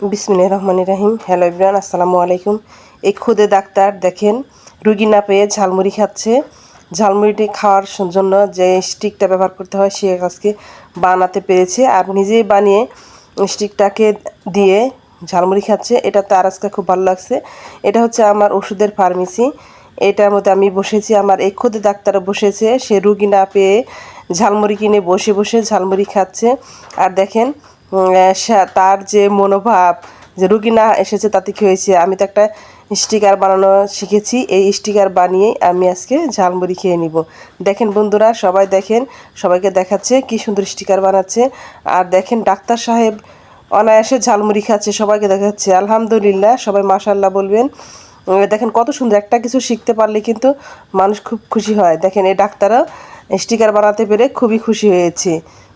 বিসমিল্লাহির রহমানির রাহিম। হ্যালো ইব্রান, আসসালামু আলাইকুম। এই খুদে ডাক্তার দেখেন, রুগী না পেয়ে ঝালমুড়ি খাচ্ছে। ঝালমুড়িটি খাওয়ার জন্য যে স্টিকটা ব্যবহার করতে হয়, সে আজকে বানাতে পেরেছে। আর নিজেই বানিয়ে স্টিকটাকে দিয়ে ঝালমুড়ি খাচ্ছে। এটা তার আজকে খুব ভালো লাগছে। এটা হচ্ছে আমার ওষুধের ফার্মেসি। এটার মধ্যে আমি বসেছি, আমার এই খুদে ডাক্তার বসেছে। সে রুগী না পেয়ে ঝালমুড়ি কিনে বসে বসে ঝালমুড়ি খাচ্ছে। আর দেখেন তার যে মনোভাব, যে রুগী না এসেছে তাতে কী হয়েছে? আমি তো একটা স্টিকার বানানো শিখেছি। এই স্টিকার বানিয়ে আমি আজকে ঝালমুড়ি খেয়ে নিব। দেখেন বন্ধুরা, সবাই দেখেন, সবাইকে দেখাচ্ছে কি সুন্দর স্টিকার বানাচ্ছে। আর দেখেন ডাক্তার সাহেব অনায়াসে ঝালমুড়ি খাচ্ছে, সবাইকে দেখাচ্ছে। আলহামদুলিল্লাহ, সবাই মাশাল্লাহ বলবেন। দেখেন কত সুন্দর, একটা কিছু শিখতে পারলে কিন্তু মানুষ খুব খুশি হয়। দেখেন এই ডাক্তারও স্টিকার বানাতে পেরে খুবই খুশি হয়েছে।